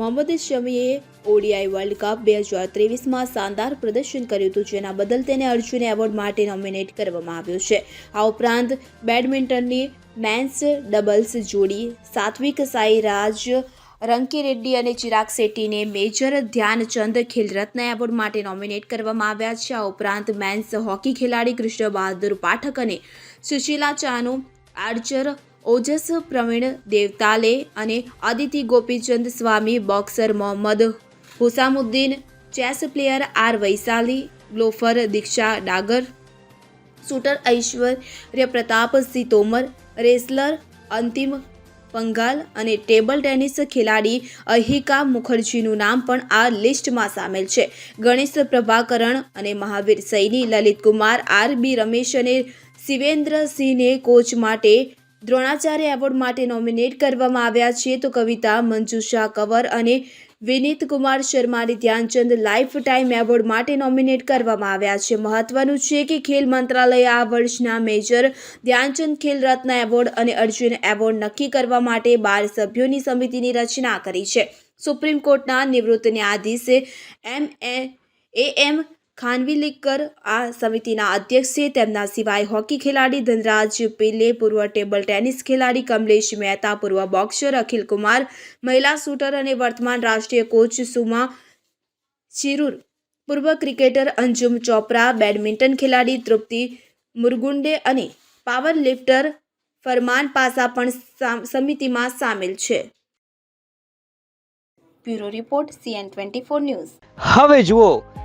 મોહમ્મદ શમીએ ODI world cup બે હજાર ત્રેવીસમાં શાનદાર પ્રદર્શન કર્યું હતું, જેના બદલ તેને અર્જુન એવોર્ડ માટે નોમિનેટ કરવામાં આવ્યો છે. આ ઉપરાંત બેડમિન્ટનની મેન્સ ડબલ્સ જોડી, સાત્વિક સાઈરાજ, રંકી રેડ્ડી અને ચિરાગ શેટ્ટીને મેજર ધ્યાનચંદ ખેલરત્ન એવોર્ડ માટે નોમિનેટ કરવામાં આવ્યા છે. આ ઉપરાંત મેન્સ હોકી ખેલાડી કૃષ્ણ બહાદુર પાઠક અને સુશીલા ચાનુ, આર્ચર ઓજસ પ્રવીણ દેવતાલે અને Aditi Gopichand Swami boxer Mohammed, Hussamuddin, chess player R Vaishali, golfer Diksha Dagar, shooter Aishwary Pratap Singh Tomar, wrestler Antim Panghal અને ટેબલ ટેનિસ ખેલાડી અહિકા મુખર્જીનું નામ પણ આ લિસ્ટમાં સામેલ છે. ગણેશ પ્રભાકરણ અને મહાવીર સૈની લલિત કુમાર આર બી રમેશ અને શિવેન્દ્રસિંહને કોચ માટે દ્રોણાચાર્ય એવોર્ડ માટે નોમિનેટ કરવામાં આવ્યા છે તો કવિતા, મંજુષા કવર અને વિનીત કુમાર શર્માને ધ્યાનચંદ લાઈફ ટાઈમ એવોર્ડ માટે નોમિનેટ કરવામાં આવ્યા છે. મહત્વનું છે કે ખેલ મંત્રાલયે આ વર્ષના મેજર ધ્યાનચંદ ખેલ રત્ન એવોર્ડ અને અર્જુન એવોર્ડ નક્કી કરવા માટે બાર સભ્યોની સમિતિની રચના કરી છે. સુપ્રીમ કોર્ટના નિવૃત્ત ન્યાયાધીશે એમ એ એમ ખાનવિલકર આ સમિતિના અધ્યક્ષ છે તેમના સિવાય હોકી ખેલાડી ધનરાજ પિલ્લે પૂર્વ ટેબલ ટેનિસ ખેલાડી કમલેશ મહેતા, પૂર્વ બોક્સર અખિલ કુમાર, મહિલા શૂટર અને વર્તમાન રાષ્ટ્રીય કોચ સુમા ચિરુર, પૂર્વ ક્રિકેટર અંજુમ ચોપરા, બેડમિન્ટન ખેલાડી તૃપ્તિ મુરગુંડે અને પાવર લિફ્ટર ફરમાન પાસા પણ સમિતિમાં સામેલ છે. Bureau report, CN twenty news. હવે જુઓ